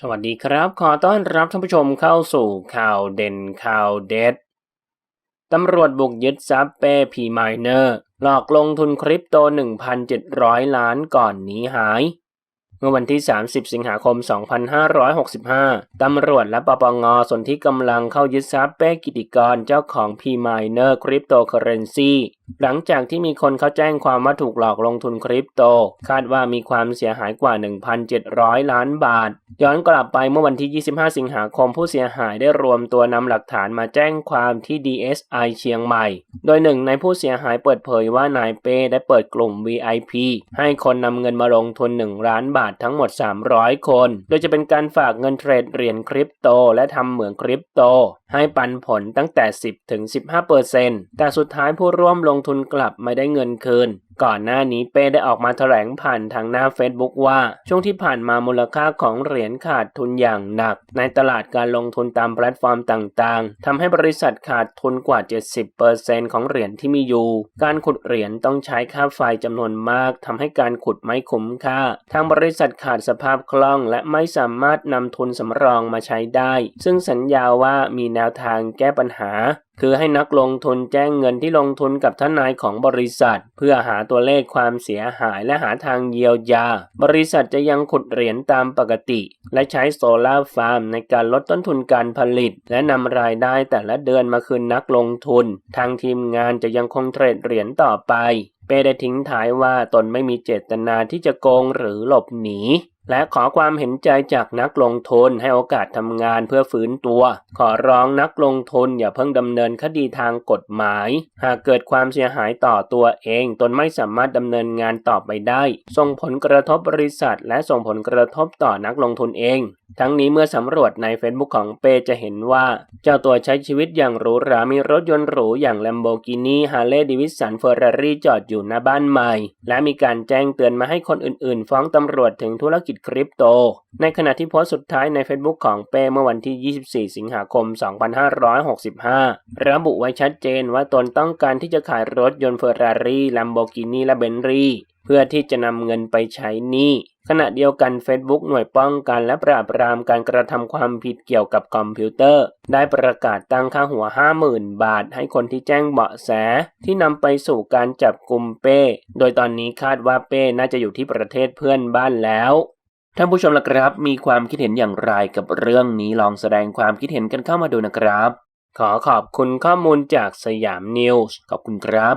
สวัสดีครับ ขอต้อนรับท่านผู้ชมเข้าสู่ข่าวเด่นข่าวเด็ด ตำรวจบุกยึดทรัพย์เป้พีไมเนอร์หลอกลงทุนคริปโต 1,700 ล้านก่อนหนีหาย เมื่อวันที่ 30 สิงหาคม 2565 ตำรวจและปปงสนที่กำลังเข้ายึดทรัพย์เป้กิติกรเจ้าของ p m i n e r Cryptocurrency หลังจากที่มีคนเขาแจ้งความว่าถูกหลอกลงทุนคริปโต คาดว่ามีความเสียหายกว่า 1,700 ล้านบาท ย้อนกลับไปเมื่อวันที่ 25 สิงหาคมผู้เสียหายได้รวมตัวนำหลักฐานมาแจ้งความที่ DSI เชียงใหม่ โดยหนึ่งในผู้เสียหายเปิดเผยว่านายเป้ได้เปิดกลุ่ม VIP ให้คนนำเงินมาลงทุน 1 ล้านบาททั้งหมด 300 คน โดยจะเป็นการฝากเงินเทรดเหรียญคริปโต และทำเหมืองคริปโตให้ปันผลตั้งแต่ 10-15%แต่สุดท้ายผู้ร่วมลงทุนกลับไม่ได้เงินคืน ก่อนหน้านี้เป้ได้ออกมาแถลงผ่านทางหน้า Facebook ว่า ช่วงที่ผ่านมามูลค่าของเหรียญขาดทุนอย่างหนัก ในตลาดการลงทุนตามแพลตฟอร์มต่างๆทำให้บริษัทขาดทุนกว่า 70%ของเหรียญที่มีอยู่ การขุดเหรียญต้องใช้ค่าไฟจำนวนมากทำให้การขุดไม่คุ้มค่า ทางบริษัทขาดสภาพคล่อง และไม่สามารถนำทุนสำรองมาใช้ได้ ซึ่งสัญญาว่ามีแนวทางแก้ปัญหา คือให้นักลงทุนแจ้งเงินที่ลงทุนกับทนายของบริษัท เพื่อหาตัวเลขความเสียหายและหาทางเยียวยา บริษัทจะยังขุดเหรียญตามปกติ และใช้โซลาร์ฟาร์มในการลดต้นทุนการผลิต และนำรายได้แต่ละเดือนมาคืนนักลงทุน ทางทีมงานจะยังคงเทรดเหรียญต่อไป เปได้ทิ้งท้ายว่าตนไม่มีเจตนาที่จะโกงหรือหลบหนี และขอความเห็นใจจากนักลงทุนให้โอกาสทำงานเพื่อฟื้นตัว ขอร้องนักลงทุนอย่าเพิ่งดำเนินคดีทางกฎหมาย หากเกิดความเสียหายต่อตัวเอง ตนไม่สามารถดำเนินงานต่อไปได้ ส่งผลกระทบบริษัท และส่งผลกระทบต่อนักลงทุนเองทั้งนี้เมื่อสำรวจใน Facebook ของเปจะเห็นว่า เจ้าตัวใช้ชีวิตอย่างหรูหรา มีรถยนต์หรูอย่าง Lamborghini Harley Davidson Ferrari จอดอยู่หน้าบ้านใหม่ และมีการแจ้งเตือนมาให้คนอื่นๆ ฟ้องตำรวจถึงธุรกิจคริปโต ในขณะที่โพสต์สุดท้ายใน Facebook ของเป้เมื่อวันที่ 24 สิงหาคม 2565 ระบุไว้ชัดเจนว่าตนต้องการที่จะขายรถยนต์ Ferrari Lamborghini และ Bentley เพื่อที่จะนำเงินไปใช้หนี้ ขณะเดียวกัน Facebook หน่วยป้องกันและปราบปรามการกระทำความผิดเกี่ยวกับคอมพิวเตอร์ ได้ประกาศตั้งค่าหัว 50,000 บาท ให้คนที่แจ้งเบาะแส ที่นำไปสู่การจับกลุ่มเป้ โดยตอนนี้คาดว่าเป้น่าจะอยู่ที่ประเทศเพื่อนบ้านแล้วท่านผู้ชมล่ะครับ มีความคิดเห็นอย่างไรกับเรื่องนี้ลองแสดงความคิดเห็นกันเข้ามาดูนะครับ ขอขอบคุณข้อมูลจากสยามนิวส์ขอบคุณครับ